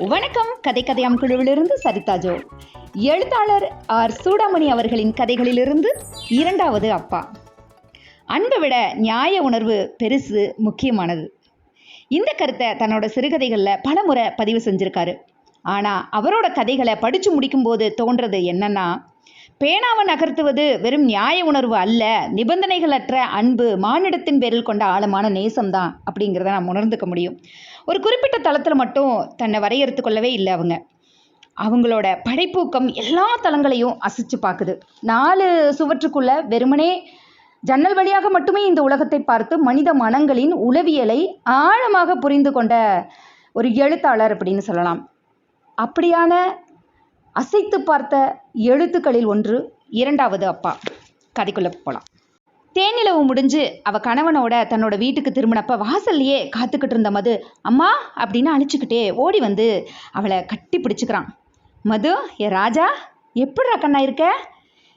வணக்கம். கதை கதையாம் குழுவிலிருந்து சரிதா ஜோ. எழுத்தாளர் ஆர் சூடாமணி அவர்களின் கதைகளிலிருந்து இரண்டாவது அப்பா. அன்பை விட நியாய உணர்வு பெருசு முக்கியமானது. இந்த கருத்தை தன்னோட சிறுகதைகளில் பலமுறை பதிவு செஞ்சிருக்காரு. ஆனால் அவரோட கதைகளை படித்து முடிக்கும்போது தோன்றது என்னன்னா பேனாவை நகர்த்துவது வெறும் நியாய உணர்வு அல்ல. நிபந்தனைகளற்ற அன்பு மானிடத்தின் பேரில் கொண்ட ஆழமான நேசம்தான் அப்படிங்கிறத நாம் உணர்ந்துக்க முடியும். ஒரு குறிப்பிட்ட தளத்தில் மட்டும் தன்னை வரையறுத்து கொள்ளவே இல்லை அவங்க. அவங்களோட படைப்பூக்கம் எல்லா தளங்களையும் அசிச்சு பார்க்குது நாலு சுவற்றுக்குள்ள வெறுமனே ஜன்னல் வழியாக மட்டுமே இந்த உலகத்தை பார்த்து மனித மனங்களின் உளவியலை ஆழமாக புரிந்து கொண்ட ஒரு எழுத்தாளர் அப்படின்னு சொல்லலாம். அப்படியான அசைத்து பார்த்த எழுத்துக்களில் ஒன்று இரண்டாவது அப்பா. கதைக்குள்ள போகலாம் தேனிலவு முடிஞ்சு அவ கணவனோட தன்னோட வீட்டுக்கு திரும்பினப்ப வாசல்லையே காத்துக்கிட்டு இருந்த மது அம்மா அப்படின்னு அழிச்சுக்கிட்டே ஓடி வந்து அவளை கட்டி பிடிச்சுக்கிறான். மது ஏ ராஜா எப்படிடா கண்ணா இருக்க?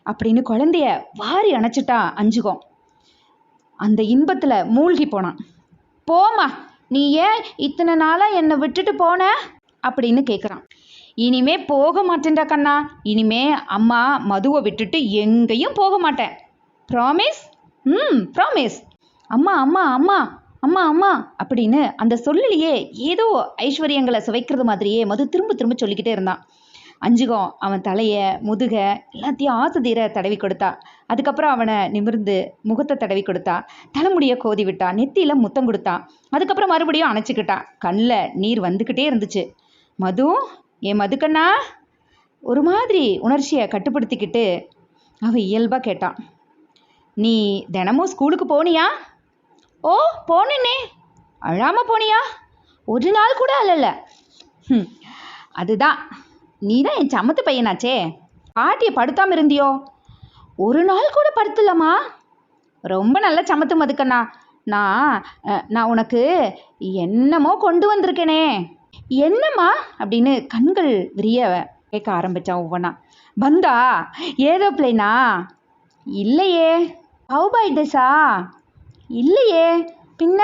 அப்படின்னு குழந்தைய வாரி அணைச்சிட்டா அஞ்சுகம். அந்த இன்பத்தில் மூழ்கி போனான். போம்மா நீ ஏன் இத்தனை நாளாக என்னை விட்டுட்டு போன? அப்படின்னு கேட்குறான் இனிமே போக மாட்டேன்டா கண்ணா. இனிமே அம்மா மதுவை விட்டுட்டு எங்கேயும் போக மாட்டேன். ப்ராமிஸ் ம் ப்ராமிஸ் அம்மா அம்மா அம்மா அம்மா அம்மா அப்படின்னு அந்த சொல்லிலேயே ஏதோ ஐஸ்வர்யங்களை சுவைக்கிறது மாதிரியே மது திரும்ப திரும்ப சொல்லிக்கிட்டே இருந்தான். அஞ்சுகம் அவன் தலையை முதுக எல்லாத்தையும் ஆசதீர தடவி கொடுத்தா. அதுக்கப்புறம் அவனை நிமிர்ந்து முகத்தை தடவி கொடுத்தா. தலைமுடியை கோதி விட்டா. நெத்தியில முத்தம் கொடுத்தா. அதுக்கப்புறம் மறுபடியும் அணைச்சிக்கிட்டான் கண்ணில் நீர் வந்துக்கிட்டே இருந்துச்சு. மது ஏன் மதுக்கண்ணா ஒரு மாதிரி உணர்ச்சியை கட்டுப்படுத்திக்கிட்டு அவன் இயல்பாக கேட்டான். நீ தினமும் ஸ்கூலுக்கு போனியா? ஓ போனேனே. அழாம போனியா? ஒரு நாள் கூட அல்லல. ம் அதுதான். நீ தான் என் சமத்து பையனாச்சே. பாட்டியை படுத்தாமல் இருந்தியோ? ஒரு நாள் கூட படுத்துலம்மா. ரொம்ப நல்ல சமத்து மதுக்கண்ணா நான் நான் உனக்கு என்னமோ கொண்டு வந்திருக்கேனே. என்னம்மா அப்படின்னு கண்கள் விரிய கேட்க ஆரம்பித்தான் ஒவ்வொன்றா பந்தா ஏரோப்ளைனா? இல்லையே. ஹவுபாய் டெஸா இல்லையே. பின்ன?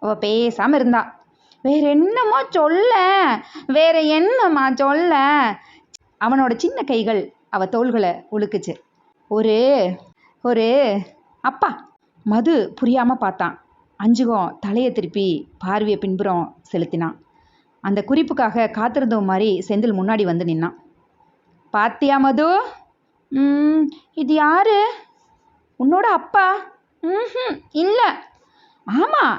அவள் பேசாமல் இருந்தா. வேற என்னமோ சொல்ல? வேற என்னம்மா சொல்ல? அவனோட சின்ன கைகள் அவ தோள்களை உழுக்குச்சு ஒரு ஒரு அப்பா. மது புரியாமல் பார்த்தான். அஞ்சுகம் தலையை திருப்பி பார்வையை பின்புறம் செலுத்தினான். அந்த குறிப்புக்காக காத்திருந்தவன் மாதிரி செந்தில் முன்னாடி வந்து நின்னான். பாத்தியா மது? ம், இது யாரு? உன்னோட அப்பா? ம் இல்லை. ஆமாம்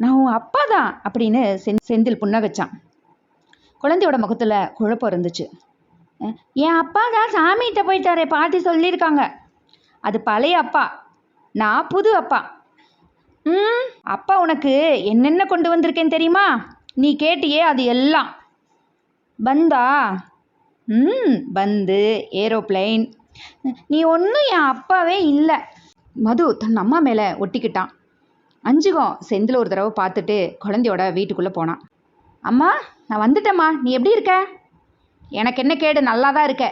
நான் உன் அப்பா தான் அப்படின்னு செந் செந்தில் புன்னகச்சான். குழந்தையோட முகத்தில் குழப்பம் இருந்துச்சு. என் அப்பா தான் சாமிகிட்ட போயிட்டாரே பாட்டி சொல்லியிருக்காங்க. அது பழைய அப்பா நான் புது அப்பா. ம் அப்பா உனக்கு என்னென்ன கொண்டு வந்திருக்கேன் தெரியுமா? நீ கேட்டியே அது எல்லாம். பந்தா? ம் பந்து ஏரோப்ளைன். நீ ஒன்றும் என் அப்பாவே இல்லை. மது தன் அம்மா மேலே ஒட்டிக்கிட்டான். அஞ்சுகம் செந்தில் ஒரு தடவை பார்த்துட்டு குழந்தையோட வீட்டுக்குள்ளே போனான். அம்மா நான் வந்துட்டேம்மா. நீ எப்படி இருக்க? எனக்கு என்ன கேடு? நல்லா தான் இருக்க.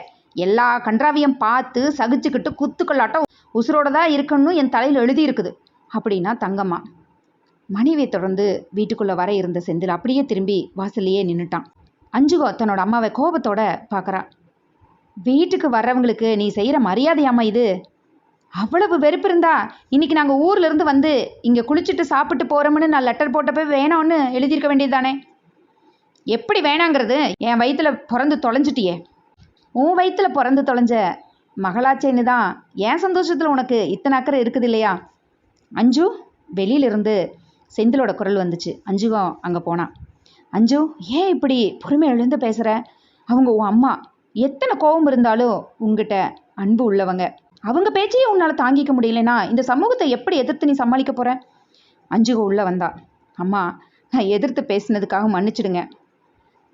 எல்லா கன்றாவியம் பார்த்து சகிச்சுக்கிட்டு குத்துக்கொள்ளாட்டம் உசுரோட தான் இருக்கணும்னு என் தலையில் எழுதியிருக்குது. அப்படின்னா தங்கம்மா. மனைவியை தொடர்ந்து வீட்டுக்குள்ளே வர இருந்த செந்தில் அப்படியே திரும்பி வாசல்லையே நின்றுட்டான் அஞ்சுகோ தன்னோட அம்மாவை கோபத்தோட பார்க்குறா. வீட்டுக்கு வர்றவங்களுக்கு நீ செய்கிற மரியாதையாம்மா இது. அவ்வளவு வெறுப்பு இருந்தா இன்னைக்கு நாங்கள் ஊர்ல இருந்து வந்து இங்கே குளிச்சுட்டு சாப்பிட்டு போகிறோம்னு நான் லெட்டர் போட்டப்போ வேணாம்னு எழுதியிருக்க வேண்டியது தானே எப்படி வேணாங்கிறது என் வயிற்றுல பிறந்து தொலைஞ்சிட்டியே. உன் வயிற்றுல பிறந்து தொலைஞ்ச மகளாச்சேன்னு தான் என் சந்தோஷத்தில் உனக்கு இத்தனை அக்கறை இருக்குது இல்லையா அஞ்சு வெளியிலிருந்து செந்திலோட குரல் வந்துச்சு. அஞ்சுகம் அங்கே போனான் அஞ்சு ஏன் இப்படி பொறுமை எழுந்து பேசுகிற அவங்க உன் அம்மா. எத்தனை கோபம் இருந்தாலும் உங்ககிட்ட அன்பு உள்ளவங்க. அவங்க பேச்சையே உன்னால் தாங்கிக்க முடியலனா இந்த சமூகத்தை எப்படி எதிர்த்து நீ சமாளிக்க போற? அஞ்சுக உள்ள வந்தா. அம்மா நான் எதிர்த்து பேசினதுக்காக மன்னிச்சிடுங்க.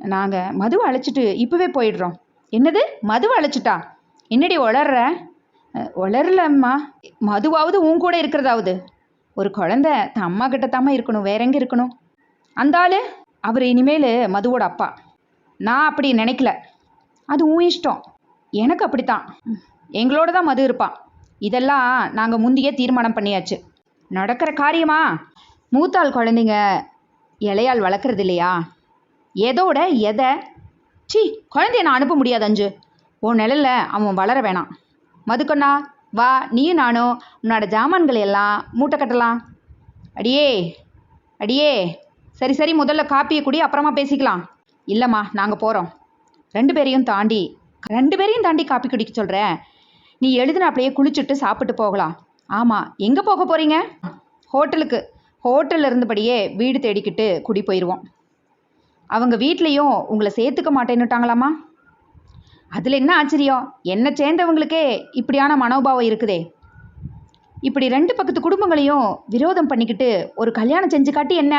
நாங்கள் மதுவை அழைச்சிட்டு இப்போவே போயிடுறோம். என்னது? மதுவை அழைச்சிட்டா? என்னடி உளர்ற? உளரலம்மா. மதுவாவது உன் கூட இருக்கிறதாவது. ஒரு குழந்தை தன் அம்மா கிட்ட தாம்மா இருக்கணும் வேற எங்கே இருக்கணும்? அந்த அவர் இனிமேல் மதுவோட அப்பா. நான் அப்படி நினைக்கல. அது உன் இஷ்டம். எனக்கு அப்படித்தான். எங்களோட தான் மது இருப்பான் இதெல்லாம் நாங்கள் முந்தையே தீர்மானம் பண்ணியாச்சு. நடக்கிற காரியமா? மூத்தாள் குழந்தைங்க இலையால் வளர்க்குறது இல்லையா? எதோட எதை? சி குழந்தைய நான் அனுப்ப முடியாது அஞ்சு. உன் நிழல்ல அவன் வளர வேணாம். மதுக்கண்ணா வா நீயும் நானும் உன்னோட ஜாமான்களை எல்லாம் மூட்டை கட்டலாம். அடியே அடியே. சரி சரி முதல்ல காப்பியை குடி அப்புறமா பேசிக்கலாம். இல்லைம்மா நாங்கள் போகிறோம் ரெண்டு பேரையும் தாண்டி ரெண்டு பேரையும் தாண்டி காப்பி குடிக்க சொல்கிறேன் நீ எழுதின அப்படியே குளிச்சுட்டு சாப்பிட்டு போகலாம். ஆமாம் எங்கே போக போகிறீங்க ஹோட்டலுக்கு. ஹோட்டலில் இருந்தபடியே வீடு தேடிக்கிட்டு குடி போயிடுவோம் அவங்க வீட்லேயும் உங்களை சேர்த்துக்க மாட்டேன்னுட்டாங்களாம்மா? அதில் என்ன ஆச்சரியம்? என்னை சேர்ந்தவங்களுக்கே இப்படியான மனோபாவம் இருக்குதே. இப்படி ரெண்டு பக்கத்து குடும்பங்களையும் விரோதம் பண்ணிக்கிட்டு ஒரு கல்யாணம் செஞ்சு காட்டி என்ன?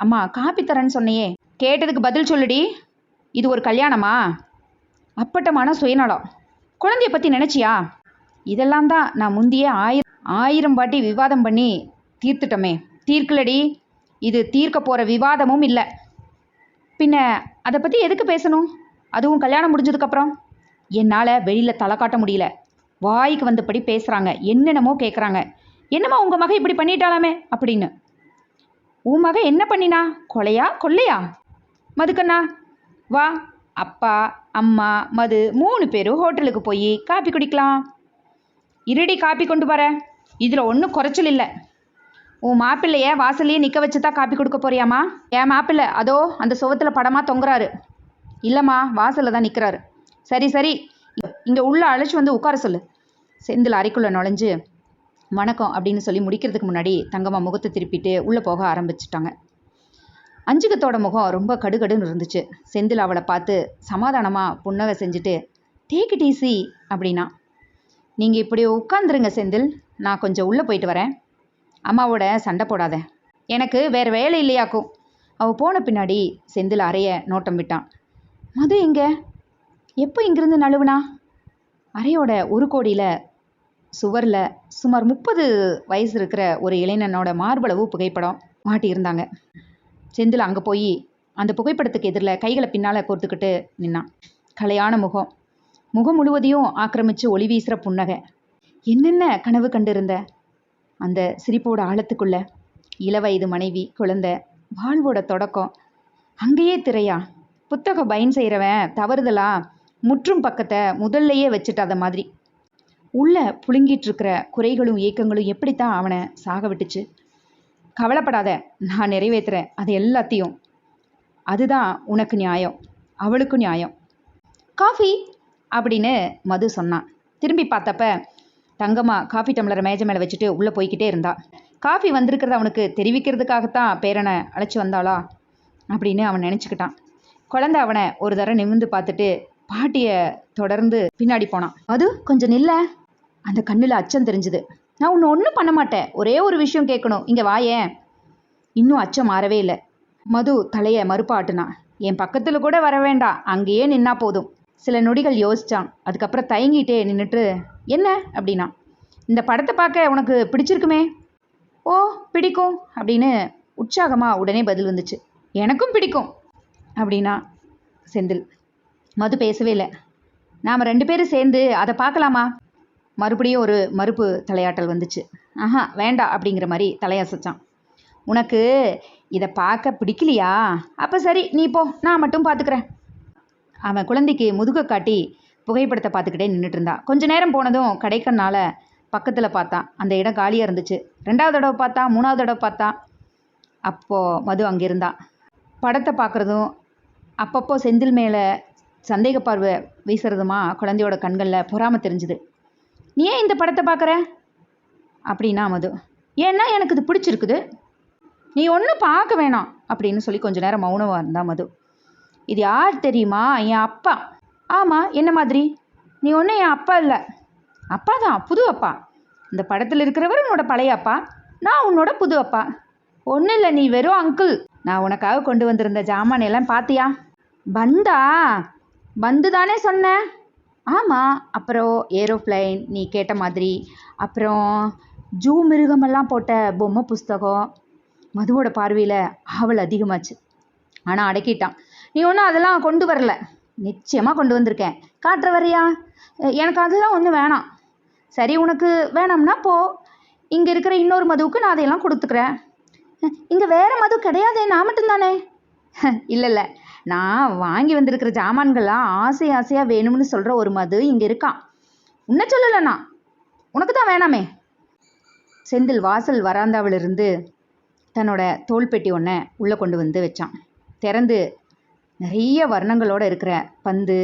அம்மா காப்பி தரேன்னு சொன்னையே. கேட்டதுக்கு பதில் சொல்லுடி. இது ஒரு கல்யாணமா? அப்பட்டமான சுயநலம். குழந்தைய பற்றி நினச்சியா? இதெல்லாம் தான் நான் முந்தையே ஆயிரம் ஆயிரம் வாட்டி விவாதம் பண்ணி தீர்த்துட்டோமே. தீர்க்கலடி. இது தீர்க்க போகிற விவாதமும் இல்லை. பின்ன அதை பற்றி எதுக்கு பேசணும்? அதுவும் கல்யாணம் முடிஞ்சதுக்கப்புறம்? என்னால் வெளியில் தலை காட்ட முடியல. வாய்க்கு வந்தபடி பேசுகிறாங்க என்னென்னமோ கேட்குறாங்க என்னம்மா உங்கள் மகன் இப்படி பண்ணிட்டாலாமே? அப்படின்னு. உன் மகன் என்ன பண்ணினா? கொலையா? கொள்ளையா? மதுக்கண்ணா வா. அப்பா அம்மா மது மூணு பேரும் ஹோட்டலுக்கு போய் காப்பி குடிக்கலாம். இருடி காப்பி கொண்டு வர. இதில் ஒன்றும் குறைச்சல் இல்லை. உன் மாப்பிள்ளைய வாசல்லையே நிற்க வச்சு தான் காப்பி கொடுக்க போறியாமா என் மாப்பிள்ளை அதோ அந்த சுவத்தில் படமாக தொங்குறாரு. இல்லைம்மா வாசலில் தான் நிற்கிறாரு சரி சரி. இங்கே உள்ள அழைச்சி வந்து உட்கார சொல்லு. செந்தில் அறைக்குள்ளே நுழைஞ்சு வணக்கம் அப்படின்னு சொல்லி முடிக்கிறதுக்கு முன்னாடி தங்கம்மா முகத்தை திருப்பிட்டு உள்ளே போக ஆரம்பிச்சிட்டாங்க. அஞ்சுகத்தோட முகம் ரொம்ப கடுகடுன்னு இருந்துச்சு. செந்தில் அவளை பார்த்து சமாதானமாக புன்னகை செஞ்சுட்டு டேக் இட் ஈஸி அப்படின்னா. நீங்கள் இப்படி உட்காந்துருங்க செந்தில். நான் கொஞ்சம் உள்ளே போயிட்டு வரேன். அம்மாவோட சண்டை போடாத. எனக்கு வேறு வேலை இல்லையாக்கும். அவள் போன பின்னாடி செந்தில் அறைய நோட்டம் விட்டான். மது எங்கே? எப்போ இங்கிருந்து நழுவுனா? அறையோட ஒரு கோடியில் சுவரில் சுமார் முப்பது வயசு இருக்கிற ஒரு இளைஞனோட மார்பளவு புகைப்படம் மாட்டியிருந்தாங்க. செந்தில் அங்கே போய் அந்த புகைப்படத்துக்கு எதிரில் கைகளை பின்னால் கோர்த்துக்கிட்டு நின்னான். கலையான முகம். முகம் முழுவதையும் ஆக்கிரமிச்சு ஒளி வீசுகிற புன்னகை. என்னென்ன கனவு கண்டிருந்த? அந்த சிரிப்போட ஆழத்துக்குள்ள இளவயது மனைவி குழந்தை வாழ்வோட தொடக்கம். அங்கேயே திரையா? புத்தகம் பயன் செய்கிறவன் தவறுதலா முற்றும் பக்கத்தை முதல்லையே வச்சுட்டாத மாதிரி. உள்ள புழுங்கிட்டு இருக்கிற குறைகளும் ஏக்கங்களும் எப்படித்தான் அவனை சாக விட்டுச்சு? கவலைப்படாத நான் நிறைவேற்றுறேன் அது எல்லாத்தையும். அதுதான் உனக்கு நியாயம். அவளுக்கும் நியாயம். காஃபி? அப்படின்னு மது சொன்னான். திரும்பி பார்த்தப்ப தங்கம்மா காஃபி டம்ளரை மேஜை மேலே வச்சுட்டு உள்ளே போய்கிட்டே இருந்தா. காஃபி வந்திருக்கிறத அவனுக்கு தெரிவிக்கிறதுக்காகத்தான் பேரனை அழைச்சி வந்தாளா? அப்படின்னு அவன் நினச்சிக்கிட்டான். குழந்தை அவனை ஒரு தடவை நிமிர்ந்து பார்த்துட்டு பாட்டியை தொடர்ந்து பின்னாடி போனான். அது கொஞ்சம் நில்ல. அந்த கண்ணில் அச்சம் தெரிஞ்சுது. நான் உன்னை ஒன்றும் பண்ண மாட்டேன். ஒரே ஒரு விஷயம் கேட்கணும். இங்கே வாயேன் இன்னும் அச்சம் மாறவே இல்லை. மது தலையை மறுப்பாட்டுனான் என் பக்கத்தில் கூட வர வேண்டாம் அங்கேயே நின்னா போதும். சில நொடிகள் யோசித்தான் அதுக்கப்புறம் தயங்கிட்டே நின்றுட்டு என்ன? அப்படின்னா இந்த படத்தை பார்க்க உனக்கு பிடிச்சிருக்குமே? ஓ பிடிக்கும். அப்படின்னு உற்சாகமாக உடனே பதில் வந்துச்சு. எனக்கும் பிடிக்கும். அப்படின்னா செந்தில். மது பேசவே இல்லை. நாம் ரெண்டு பேரும் சேர்ந்து அதை பார்க்கலாமா மறுபடியும் ஒரு மறுப்பு தலையாட்டல் வந்துச்சு. ஆஹா வேண்டாம் அப்படிங்கிற மாதிரி தலையசைச்சான். உனக்கு இதை பார்க்க பிடிக்கலையா? அப்போ சரி நீ போ நான் மட்டும் பார்த்துக்கிறேன் அவன் குழந்தைக்கு முதுகை காட்டி புகைப்படத்தை பார்த்துக்கிட்டே நின்றுட்டு இருந்தா கொஞ்ச நேரம் போனதும் கிடைக்கனால பக்கத்தில் பார்த்தான் அந்த இடம் காலியாக இருந்துச்சு. ரெண்டாவது தடவை பார்த்தா மூணாவது தடவை பார்த்தா அப்போது மது அங்கே இருந்தான் படத்தை பார்க்குறதும் அப்பப்போ செந்தில் மேலே சந்தேக பார்வை வீசுறதுமா? குழந்தையோட கண்களில் பொறாமல் தெரிஞ்சுது. நீ ஏன் இந்த படத்தை பார்க்குற அப்படின்னா மது. ஏன்னா எனக்கு இது பிடிச்சிருக்குது. நீ ஒன்றும் பார்க்க வேணாம். அப்படின்னு சொல்லி கொஞ்ச நேரம் மௌனமாக இருந்தா மது. இது யார் தெரியுமா? என் அப்பா. ஆமாம் என்ன மாதிரி? நீ ஒன்றும் என் அப்பா இல்லை. அப்பா தான் புது அப்பா. இந்த படத்தில் இருக்கிறவர் உன்னோட பழைய அப்பா. நான் உன்னோட புது அப்பா. ஒன்றும் இல்லை நீ வெறும் அங்கிள் நான் உனக்காக கொண்டு வந்திருந்த ஜாமான் எல்லாம் பார்த்தியா பந்தா பந்து தானே சொன்னேன் ஆமாம் அப்புறம் ஏரோப்ளைன் நீ கேட்ட மாதிரி. அப்புறம் ஜூ மிருகமெல்லாம் போட்ட பொம்மை புஸ்தகம் மதுவோட பார்வையில் ஆவல் அதிகமாச்சு. ஆனால் அடக்கிட்டான். நீ ஒன்றும் அதெல்லாம் கொண்டு வரல. நிச்சயமாக கொண்டு வந்திருக்கேன். காட்டுற வரையா? எனக்கு அதெல்லாம் ஒன்றும் வேணாம். சரி உனக்கு வேணாம்னா போ. இங்கே இருக்கிற இன்னொரு மதுவுக்கு நான் அதையெல்லாம் கொடுத்துக்கிறேன். இங்கே வேறு மது கிடையாதே நான் மட்டும்தானே? இல்லை இல்லை. நான் வாங்கி வந்திருக்கிற ஜாமான்கள்லாம் ஆசை ஆசையாக வேணும்னு சொல்கிற ஒரு மது இங்கே இருக்கான் உன்னை சொல்லலைண்ணா. உனக்கு தான் வேணாமே. செந்தில் வாசல் வராந்தாவிலிருந்து தன்னோட தோள்பெட்டி ஒன்றை உள்ளே கொண்டு வந்து வச்சான். திறந்து நிறைய வர்ணங்களோடு இருக்கிற பந்து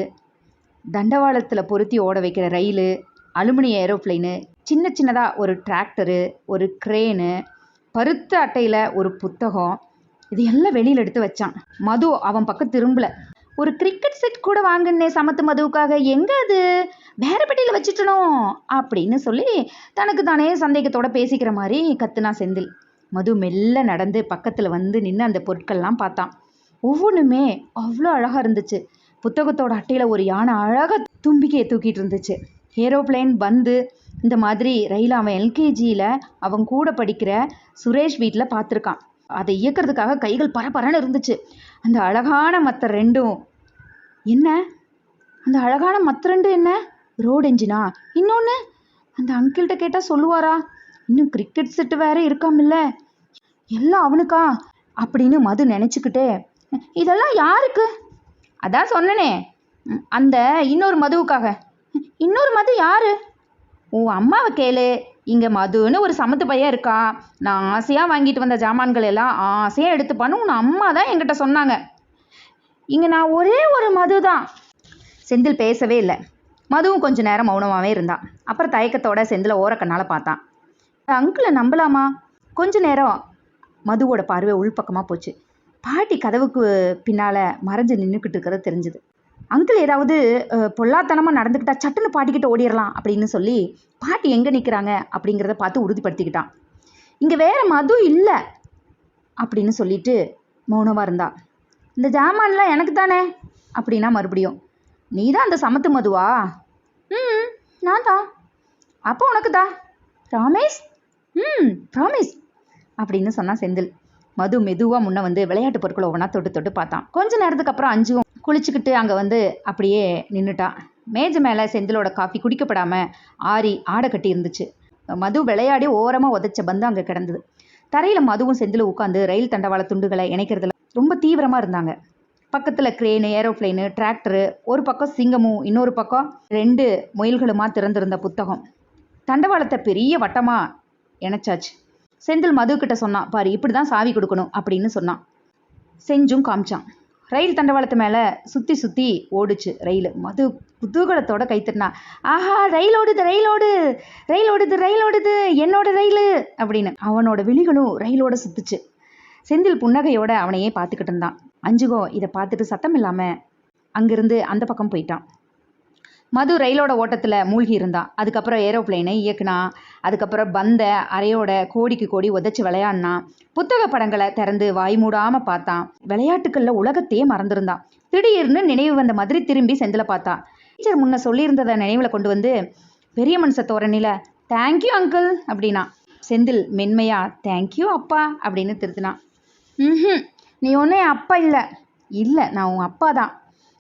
தண்டவாளத்தில் பொருத்தி ஓட வைக்கிற ரயில் அலுமினிய ஏரோப்ளைனு சின்ன சின்னதாக ஒரு டிராக்டரு ஒரு க்ரேனு பருத்த அட்டையில் ஒரு புத்தகம் இது எல்லாம் வெளியில் எடுத்து வச்சான். மது அவன் பக்கம் திரும்பல. ஒரு கிரிக்கெட் செட் கூட வாங்கினே சமத்து மதுவுக்காக. எங்கே அது? வேற பெட்டியில் வச்சுட்டனோ அப்படின்னு சொல்லி தனக்கு தானே சந்தேகத்தோட பேசிக்கிற மாதிரி கத்துனா செந்தில். மது மெல்ல நடந்து பக்கத்தில் வந்து நின்று அந்த பொருட்கள்லாம் பார்த்தான். ஒவ்வொன்றுமே அவ்வளோ அழகாக இருந்துச்சு. புத்தகத்தோட அட்டையில் ஒரு யானை அழகாக தும்பிக்கையை தூக்கிட்டு இருந்துச்சு. ஏரோப்ளேன் பந்து இந்த மாதிரி ரயில் அவன் எல்கேஜியில் அவன் கூட படிக்கிற சுரேஷ் வீட்டில் பார்த்துருக்கான். அதை இயக்கிறதுக்காக கைகள் பரபரன்னு இருந்துச்சு. அந்த அழகான மற்ற ரெண்டும். என்ன? அந்த அழகான மற்ற ரெண்டும் என்ன? ரோடு என்ஜினா? இன்னொன்று அந்த அங்கிள்கிட்ட கேட்டால் சொல்லுவாரா? இன்னும் கிரிக்கெட் செட்டு வேற இருக்காமில்ல. எல்லாம் அவனுக்கா? அப்படின்னு மது நினச்சிக்கிட்டே இதெல்லாம் யாருக்கு? அதான் சொன்னனே. அந்த இன்னொரு மதுவுக்காக. இன்னொரு மது யாரு? உன் அம்மாவை கேளு. இங்கே மதுன்னு ஒரு சமத்து பையன் இருக்கான். நான் ஆசையாக வாங்கிட்டு வந்த ஜாமான்கள் எல்லாம் ஆசையாக எடுத்துப்பான்னு உன் அம்மா தான் என்கிட்ட சொன்னாங்க. இங்கே நான் ஒரே ஒரு மது தான். செந்தில் பேசவே இல்லை. மதுவும் கொஞ்ச நேரம் மௌனமாகவே இருந்தான். அப்புறம் தயக்கத்தோட செந்தில ஓரக்கண்ணால் பார்த்தான். அங்கிளை நம்பலாமா? கொஞ்ச நேரம். மதுவோட பார்வை உள்பக்கமாக போச்சு. பாட்டி கதவுக்கு பின்னால் மறைஞ்சு நின்றுக்கிட்டு இருக்கிறது தெரிஞ்சுது. அங்கிள் ஏதாவது பொல்லாத்தனமாக நடந்துக்கிட்டா சட்டுன்னு பாட்டிக்கிட்ட ஓடிடலாம் அப்படின்னு சொல்லி பாட்டி எங்கே நிற்கிறாங்க அப்படிங்கிறத பார்த்து உறுதிப்படுத்திக்கிட்டான். இங்கே வேறு மது இல்லை அப்படின்னு சொல்லிட்டு மௌனமாக இருந்தா. இந்த ஜாமான்லாம் எனக்கு தானே அப்படின்னா மறுபடியும் நீ தான் அந்த சமத்து மதுவா? ம் நான் தான். அப்போ உனக்கு தான் ராமேஷ் ம் ராமேஷ் அப்படின்னு சொன்னான் செந்தில். மது மெதுவாக முன்ன வந்து விளையாட்டு பொருட்களை ஒவ்வொன்றா தொட்டு தொட்டு பார்த்தான். கொஞ்ச நேரத்துக்கு அப்புறம் அஞ்சும் குளிச்சுக்கிட்டு அங்கே வந்து அப்படியே நின்றுட்டான் மேஜை மேலே செந்திலோட காஃபி குடிக்கப்படாமல் ஆறி ஆடை கட்டி இருந்துச்சு. மது விளையாடி ஓரமாக உதைச்ச பந்து அங்கே கிடந்தது. தரையில் மதுவும் செந்திலும் உட்காந்து ரயில் தண்டவாள துண்டுகளை இணைக்கிறதுல ரொம்ப தீவிரமாக இருந்தாங்க. பக்கத்தில் க்ரேனு ஏரோப்ளைனு டிராக்டரு ஒரு பக்கம் சிங்கமும் இன்னொரு பக்கம் ரெண்டு முயல்களுமா திறந்திருந்த புத்தகம். தண்டவாளத்தை பெரிய வட்டமாக இணைச்சாச்சு. செந்தில் மது கிட்ட சொன்னான் பாரு இப்படி தான் சாவி கொடுக்கணும் அப்படின்னு சொன்னான். செஞ்சும் காமிச்சான். ரயில் தண்டவாளத்து மேலே சுற்றி சுற்றி ஓடுச்சு ரயில். மது குதூகலத்தோட கைத்தட்டினா ஆஹா ரயில் ஓடுது ரயில் ஓடு ரயில் ஓடுது ரயில் ஓடுது என்னோட ரயில் அப்படின்னு. அவனோட விழிகளும் ரயிலோட சுத்துச்சு. செந்தில் புன்னகையோட அவனையே பார்த்துக்கிட்டு இருந்தான். அஞ்சுகோ இதை பார்த்துட்டு சத்தம் இல்லாமல் அங்கிருந்து அந்த பக்கம் போயிட்டான். மது ரயிலோட ஓட்டத்தில் மூழ்கி இருந்தான் அதுக்கப்புறம் ஏரோப்ளைனை இயக்குனா அதுக்கப்புறம் பந்த அறையோட கோடிக்கு கோடி உதச்சி விளையாடினான் புத்தக படங்களை திறந்து வாய் மூடாமல் பார்த்தான். விளையாட்டுக்களில் உலகத்தையே மறந்துருந்தான். திடீர்னு நினைவு வந்த மாதிரி திரும்பி செந்தில பார்த்தான் டீச்சர் முன்ன சொல்லியிருந்ததை நினைவில் கொண்டு வந்து பெரிய மனுஷ தோரணியில் தேங்க்யூ அங்கிள் அப்படின்னா. செந்தில் மென்மையா தேங்க்யூ அப்பா அப்படின்னு திருத்தினான். ம் நீ ஒன்றும் என் அப்பா இல்லை. இல்லை நான் உன் அப்பா தான்.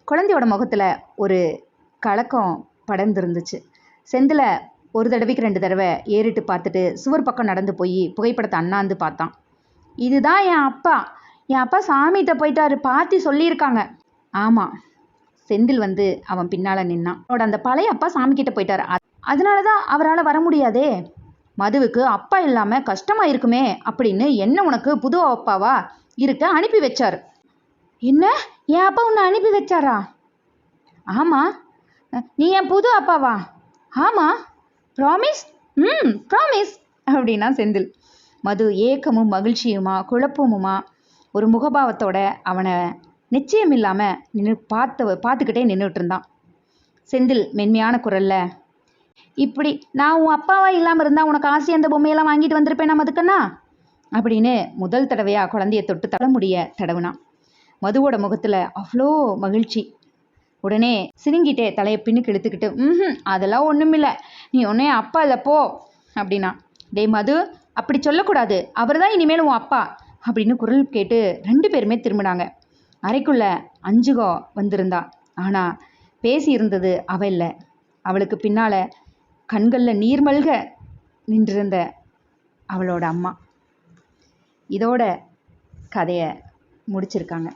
குழந்தையோட முகத்தில் ஒரு கலக்கம் படர்ந்துருந்துச்சு. செந்தில் ஒரு தடவைக்கு ரெண்டு தடவை ஏறிட்டு பார்த்துட்டு சுவர் பக்கம் நடந்து போய் புகைப்படத்தை அண்ணாந்து பார்த்தான். இதுதான் என் அப்பா. என் அப்பா சாமிகிட்ட போயிட்டாரு. பாத்தி சொல்லியிருக்காங்க. ஆமாம் செந்தில் வந்து அவன் பின்னால் நின்னான். அவனோட அந்த பழைய அப்பா சாமிக்கிட்ட போயிட்டாரு. அதனால தான் அவரால் வர முடியாதே. மதுவுக்கு அப்பா இல்லாமல் கஷ்டமாக இருக்குமே அப்படின்னு என்ன உனக்கு புது அப்பாவா இருக்க அனுப்பி வச்சார். என்ன? என் அப்பா உன்னை அனுப்பி வச்சாரா? ஆமாம் நீ என் புது அப்பாவா? ஆமாம் ப்ராமிஸ் ம் ப்ராமிஸ் அப்படின்னா செந்தில். மது ஏக்கமும் மகிழ்ச்சியுமா குழப்பமுமா? ஒரு முகபாவத்தோட அவனை நிச்சயம் இல்லாமல் நின்று பார்த்த பார்த்துக்கிட்டே நின்றுட்டு இருந்தான் செந்தில் மென்மையான குரல்ல இப்படி நான் உன் அப்பாவா இல்லாமல் இருந்தால் உனக்கு ஆசை அந்த பொம்மையெல்லாம் வாங்கிட்டு வந்திருப்பேன் நான் மதுக்கண்ணா? அப்படின்னு முதல் தடவையாக குழந்தைய தொட்டு தலைமுடிய தடவுனான். மதுவோட முகத்தில் அவ்வளோ மகிழ்ச்சி. உடனே சிரிங்கிட்டே தலையை பின்னுக்கு இழுத்துக்கிட்டு ம் அதெல்லாம் ஒன்றுமில்ல நீ உடனே அப்பா இல்லை போ அப்படின்னா. டேய் மது அப்படி சொல்லக்கூடாது. அவர் தான் இனிமேல் உன் அப்பா அப்படின்னு குரல் கேட்டு ரெண்டு பேருமே திரும்பினாங்க. அறைக்குள்ள அஞ்சுகோ வந்திருந்தா. ஆனால் பேசியிருந்தது அவ இல்லை. அவளுக்கு பின்னால் கண்களில் நீர்மல்க நின்றிருந்த அவளோட அம்மா. இதோட கதையை முடிச்சிருக்காங்க.